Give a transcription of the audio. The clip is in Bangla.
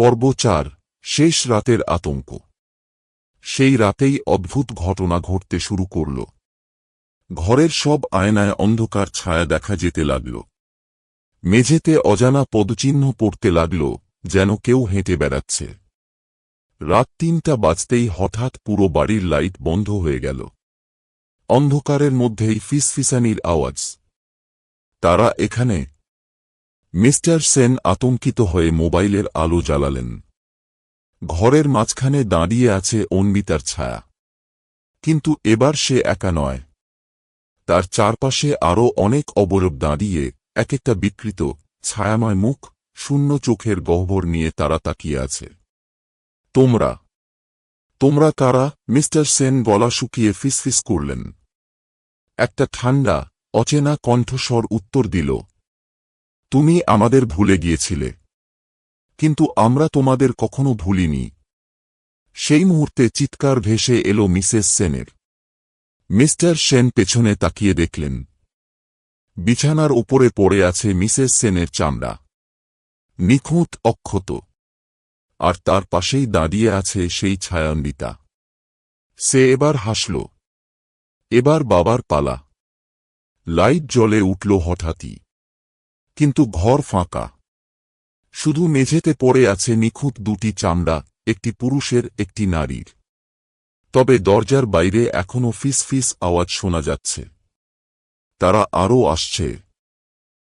পর্ব চার, শেষ রাতের আতঙ্ক। সেই রাতেই অদ্ভুত ঘটনা ঘটতে শুরু করল। ঘরের সব আয়নায় অন্ধকার ছায়া দেখা যেতে লাগল। মেঝেতে অজানা পদচিহ্ন পড়তে লাগল, যেন কেউ হেঁটে বেড়াচ্ছে। রাত তিনটা বাজতেই হঠাৎ পুরো বাড়ির লাইট বন্ধ হয়ে গেল। অন্ধকারের মধ্যেই ফিসফিসানির আওয়াজ। তারা এখানে মিস্টার সেন আতঙ্কিত হয়ে মোবাইলের আলো জ্বালালেন। ঘরের মাঝখানে দাঁড়িয়ে আছে অন্বিতার ছায়া। কিন্তু এবার সে একা নয়। তার চারপাশে আরও অনেক অবরোধ দাঁড়িয়ে এক একটা বিকৃত, ছায়াময় মুখ শূন্য চোখের গহ্বর নিয়ে তারা তাকিয়ে আছে। তোমরা তোমরা কারা? মিস্টার সেন গলা শুকিয়ে ফিসফিস করলেন। একটা ঠান্ডা, অচেনা কণ্ঠস্বর উত্তর দিল তুমি আমাদের ভুলে গিয়েছিলে। কিন্তু আমরা তোমাদের কখনো ভুলিনি। সেই মুহূর্তে চিৎকার ভেসে এলো মিসেস সেনের। মিস্টার সেন পেছনে তাকিয়ে দেখলেন। বিছানার উপরে পড়ে আছে মিসেস সেনের চামড়া। নিখুঁত, অক্ষত। আর তার পাশেই দাঁড়িয়ে আছে সেই ছায়ান্বিতা। সে এবার হাসল। এবার বাবার পালা। লাইট জ্বলে উঠল হঠাৎই। কিন্তু ঘর ফাঁকা। শুধু মেঝেতে পড়ে আছে নিখুঁত দুটি চামড়া, একটি পুরুষের, একটি নারীর। তবে দরজার বাইরে এখনও ফিস ফিস আওয়াজ শোনা যাচ্ছে। তারা আরও আসছে।